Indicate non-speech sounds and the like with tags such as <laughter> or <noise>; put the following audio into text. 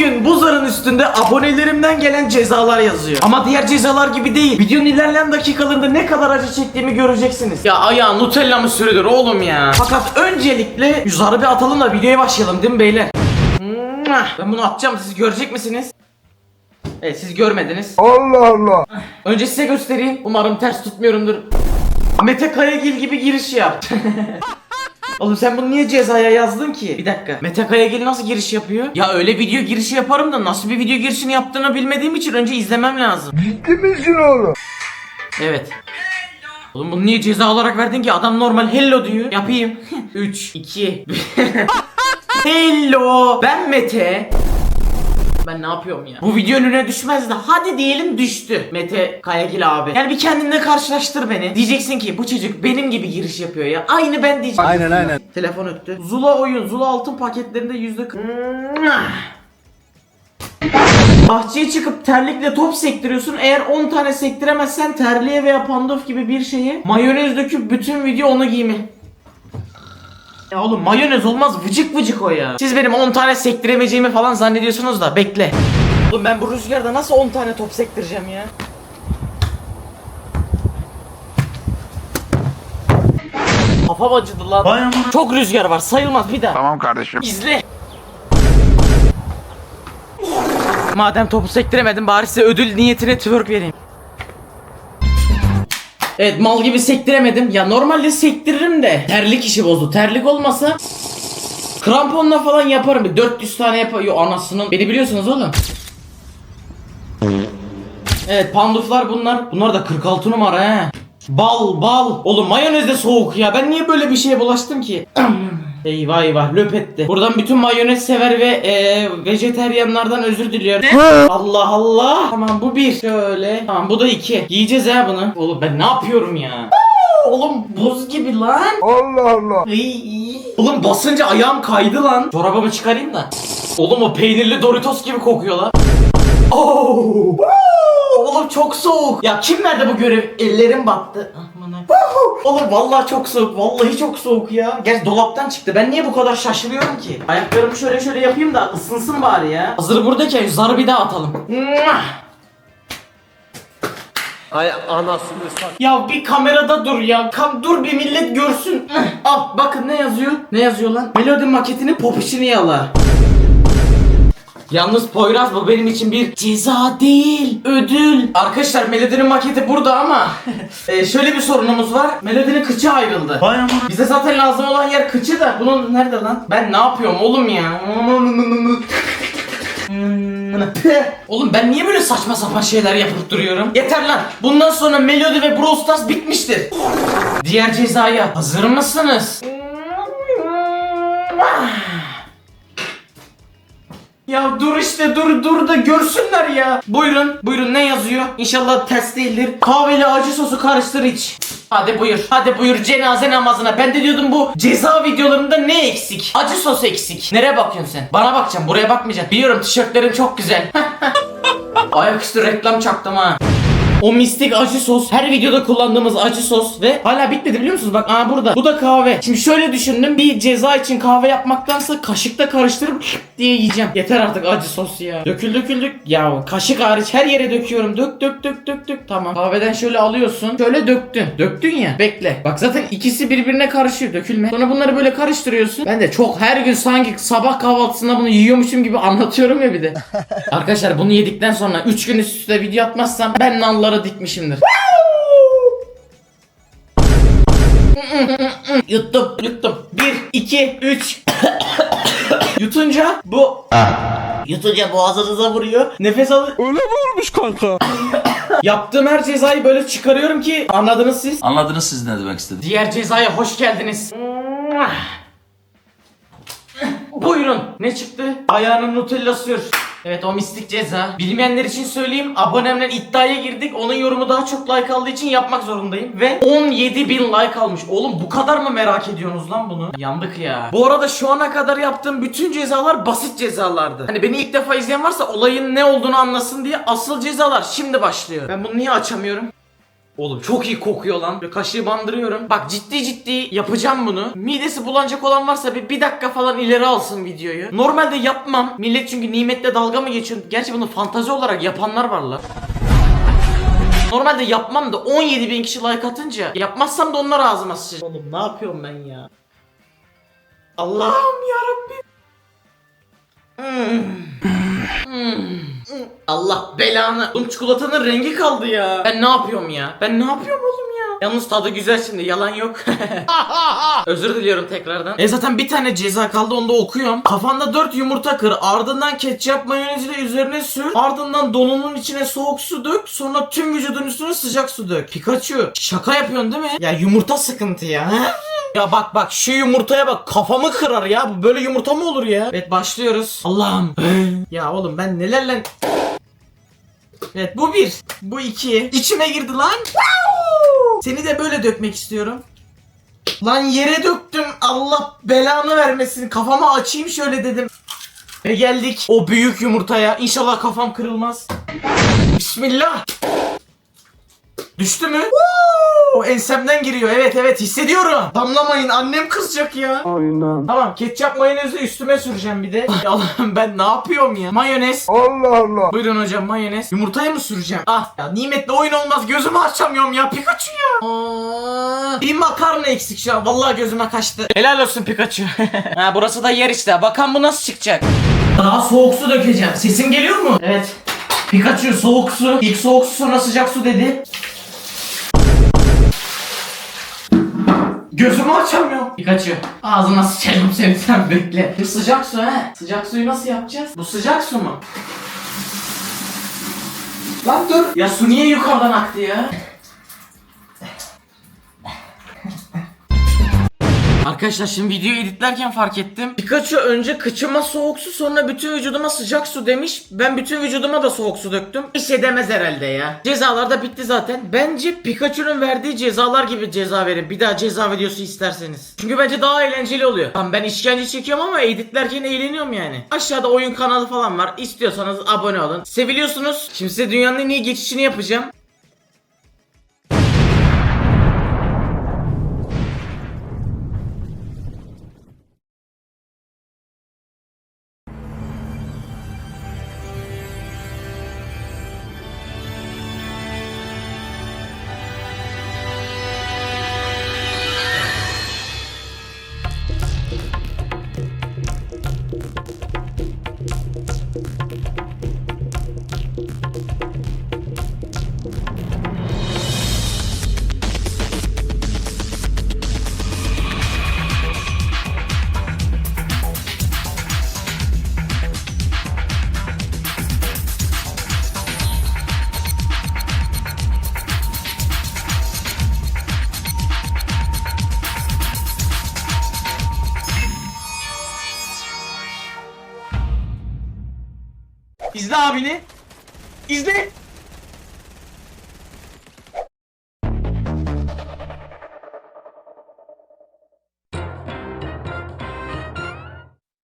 Bugün bu zarın üstünde abonelerimden gelen cezalar yazıyor. Ama diğer cezalar gibi değil. Videonun ilerleyen dakikalarında ne kadar acı çektiğimi göreceksiniz. Ya ayağı Nutella mı sürülür oğlum ya? Fakat öncelikle şu zarı bir atalım da videoya başlayalım değil mi beyler? Ben bunu atacağım siz görecek misiniz? Evet siz görmediniz. Allah Allah. Önce size göstereyim. Umarım ters tutmuyorumdur. Mete Kayagil gibi giriş yap. <laughs> Oğlum sen bunu niye cezaya yazdın ki? Bir dakika. Mete Kayagil nasıl giriş yapıyor? Ya öyle video girişi yaparım da nasıl bir video girişini yaptığını bilmediğim için önce izlemem lazım. Ciddi misin oğlum? Evet. Oğlum bunu niye ceza olarak verdin ki? Adam normal hello diyor. Yapayım. <laughs> 3, 2, <laughs> Hello. Ben Mete. Ben ne yapıyorum ya? Bu video önüne düşmez de hadi diyelim düştü. Mete Kayagil abi. Yani bir kendinle karşılaştır beni. Diyeceksin ki bu çocuk benim gibi giriş yapıyor ya. Aynı ben diyeceğim. Aynen aynen. Telefon öttü. Zula oyun. Zula altın paketlerinde yüzde Bahçeye çıkıp terlikle top sektiriyorsun. Eğer 10 tane sektiremezsen terliğe veya pandof gibi bir şeye mayonez döküp bütün video onu giyme. Ya oğlum mayonez olmaz vıcık vıcık o ya. Siz benim 10 tane sektiremeyeceğimi falan zannediyorsunuz da bekle. Oğlum ben bu rüzgarda nasıl 10 tane top sektireceğim ya? Kafam acıdı lan. Çok rüzgar var sayılmaz bir daha. Tamam kardeşim. İzle. Madem topu sektiremedim bari size ödül niyetine twerk vereyim. Evet mal gibi sektiremedim. Ya normalde sektiririm de terlik işi bozdu. Terlik olmasa kramponla falan yaparım. Bir 400 tane yapar. Yo anasının. Beni biliyorsunuz oğlum. Evet panduflar bunlar. Bunlar da 46 numara he. Bal bal. Oğlum mayonez de soğuk ya. Ben niye böyle bir şeye bulaştım ki? <clears throat> eyvah eyvah löp etti. Buradan bütün mayonez sever ve e, vejeteryanlardan özür diliyorum. Allah Allah. Tamam bu bir. Şöyle. Tamam bu da iki. Yiyeceğiz ha bunu. Oğlum ben ne yapıyorum ya? Oğlum buz gibi lan. Allah Allah. Iy. Oğlum basınca ayağım kaydı lan. Çorabımı çıkarayım da. Oğlum o peynirli Doritos gibi kokuyor lan. Oo. Oğlum çok soğuk. Ya kim verdi bu görev? Ellerim battı. Oğlum vallahi çok soğuk. Vallahi çok soğuk ya. Gerçi dolaptan çıktı. Ben niye bu kadar şaşırıyorum ki? Ayaklarımı şöyle şöyle yapayım da ısınsın bari ya. Hazır buradayken zarı bir daha atalım. Ay anasını sat. Ya bir kamerada dur ya. Kam dur bir millet görsün. Al bakın ne yazıyor? Ne yazıyor lan? Melodi maketinin popişini yala. Yalnız Poyraz bu benim için bir ceza değil, ödül. Arkadaşlar Melody'nin maketi burada ama <laughs> e, şöyle bir sorunumuz var. Melody'nin kıçı ayrıldı. Bize zaten lazım olan yer kıçı da bunun nerede lan? Ben ne yapıyorum oğlum ya? <laughs> Oğlum ben niye böyle saçma sapan şeyler yapıp duruyorum? Yeter lan. Bundan sonra Melody ve Brawl Stars bitmiştir. Diğer cezaya hazır mısınız? Ya dur işte dur dur da görsünler ya. Buyurun buyurun ne yazıyor? İnşallah ters değildir. Kahveli acı sosu karıştır iç. Hadi buyur. Hadi buyur cenaze namazına. Ben de diyordum bu ceza videolarında ne eksik? Acı sos eksik. Nereye bakıyorsun sen? Bana bakacağım. Buraya bakmayacaksın. Biliyorum tişörtlerin çok güzel. <laughs> Ayaküstü reklam çaktım ha. O mistik acı sos her videoda kullandığımız acı sos ve hala bitmedi biliyor musunuz? Bak aa burada. Bu da kahve. Şimdi şöyle düşündüm. Bir ceza için kahve yapmaktansa kaşıkta karıştırıp diye yiyeceğim. Yeter artık acı sos ya. Dökül döküldük. Ya kaşık hariç her yere döküyorum. Dök dök dök dök dök. Tamam. Kahveden şöyle alıyorsun. Şöyle döktün. Döktün ya. Bekle. Bak zaten ikisi birbirine karışıyor. Dökülme. Sonra bunları böyle karıştırıyorsun. Ben de çok her gün sanki sabah kahvaltısında bunu yiyormuşum gibi <laughs> anlatıyorum ya bir de. <laughs> Arkadaşlar bunu yedikten sonra 3 gün üst üste video atmazsam ben nallara dikmişimdir. yuttum, yuttum. 1, 2, 3. Yutunca bu Yutunca boğazınıza vuruyor. Nefes alın. Öyle mi olmuş kanka? Yaptığım her cezayı böyle çıkarıyorum ki anladınız siz. Anladınız siz ne demek istedim. Diğer cezaya hoş geldiniz. Buyurun. Ne çıktı? Ayağının Nutella sür. Evet o mistik ceza. Bilmeyenler için söyleyeyim. Abonemle iddiaya girdik. Onun yorumu daha çok like aldığı için yapmak zorundayım. Ve 17 bin like almış. Oğlum bu kadar mı merak ediyorsunuz lan bunu? Yandık ya. Bu arada şu ana kadar yaptığım bütün cezalar basit cezalardı. Hani beni ilk defa izleyen varsa olayın ne olduğunu anlasın diye asıl cezalar şimdi başlıyor. Ben bunu niye açamıyorum? Oğlum çok iyi kokuyor lan. Böyle kaşığı bandırıyorum. Bak ciddi ciddi yapacağım bunu. Midesi bulanacak olan varsa bir, bir dakika falan ileri alsın videoyu. Normalde yapmam. Millet çünkü nimetle dalga mı geçiyor? Gerçi bunu fantazi olarak yapanlar var lan. Normalde yapmam da 17 bin kişi like atınca yapmazsam da onlar ağzıma sıçacak. Oğlum ne yapıyorum ben ya? Allah'ım yarabbim. Hmm. Hmm. Allah belanı. Oğlum çikolatanın rengi kaldı ya. Ben ne yapıyorum ya? Ben ne yapıyorum oğlum ya? Yalnız tadı güzel şimdi yalan yok. <laughs> Özür diliyorum tekrardan. E zaten bir tane ceza kaldı onu da okuyorum. Kafanda 4 yumurta kır. Ardından ketçap mayonezi de üzerine sür. Ardından donunun içine soğuk su dök. Sonra tüm vücudun üstüne sıcak su dök. Pikachu şaka yapıyorsun değil mi? Ya yumurta sıkıntı ya. <laughs> Ya bak bak şu yumurtaya bak kafamı kırar ya. Bu böyle yumurta mı olur ya? Evet başlıyoruz. Allah'ım. <gasps> ya oğlum ben nelerle... Evet bu bir. Bu iki. İçime girdi lan. Seni de böyle dökmek istiyorum. Lan yere döktüm. Allah belanı vermesin. Kafamı açayım şöyle dedim. Ve geldik o büyük yumurtaya. İnşallah kafam kırılmaz. Bismillah. Düştü mü? O ensemden giriyor. Evet evet hissediyorum. Damlamayın annem kızacak ya. Aynen. Tamam ketçap mayonezi üstüme süreceğim bir de. <laughs> Ay Allah'ım ben ne yapıyorum ya? Mayonez. Allah Allah. Buyurun hocam mayonez. Yumurtaya mı süreceğim? Ah ya nimetle oyun olmaz. Gözümü açamıyorum ya Pikachu ya. Aa, bir makarna eksik şu an. Vallahi gözüme kaçtı. Helal olsun Pikachu. <laughs> ha burası da yer işte. Bakalım bu nasıl çıkacak. Daha soğuk su dökeceğim. Sesim geliyor mu? Evet. Pikachu soğuk su. İlk soğuk su sonra sıcak su dedi. Gözümü açamıyorum. Pikachu. Ağzına sıçarım seni sen bekle. Bu sıcak su he. Sıcak suyu nasıl yapacağız? Bu sıcak su mu? Lan dur. Ya su niye yukarıdan aktı ya? Arkadaşlar şimdi videoyu editlerken fark ettim. Pikachu önce kıçıma soğuk su sonra bütün vücuduma sıcak su demiş. Ben bütün vücuduma da soğuk su döktüm. Bir şey demez herhalde ya. Cezalar da bitti zaten. Bence Pikachu'nun verdiği cezalar gibi ceza verin. Bir daha ceza videosu isterseniz. Çünkü bence daha eğlenceli oluyor. Tamam ben işkence çekiyorum ama editlerken eğleniyorum yani. Aşağıda oyun kanalı falan var. İstiyorsanız abone olun. Seviliyorsunuz. Şimdi size dünyanın en iyi geçişini yapacağım. İzle abini. İzle.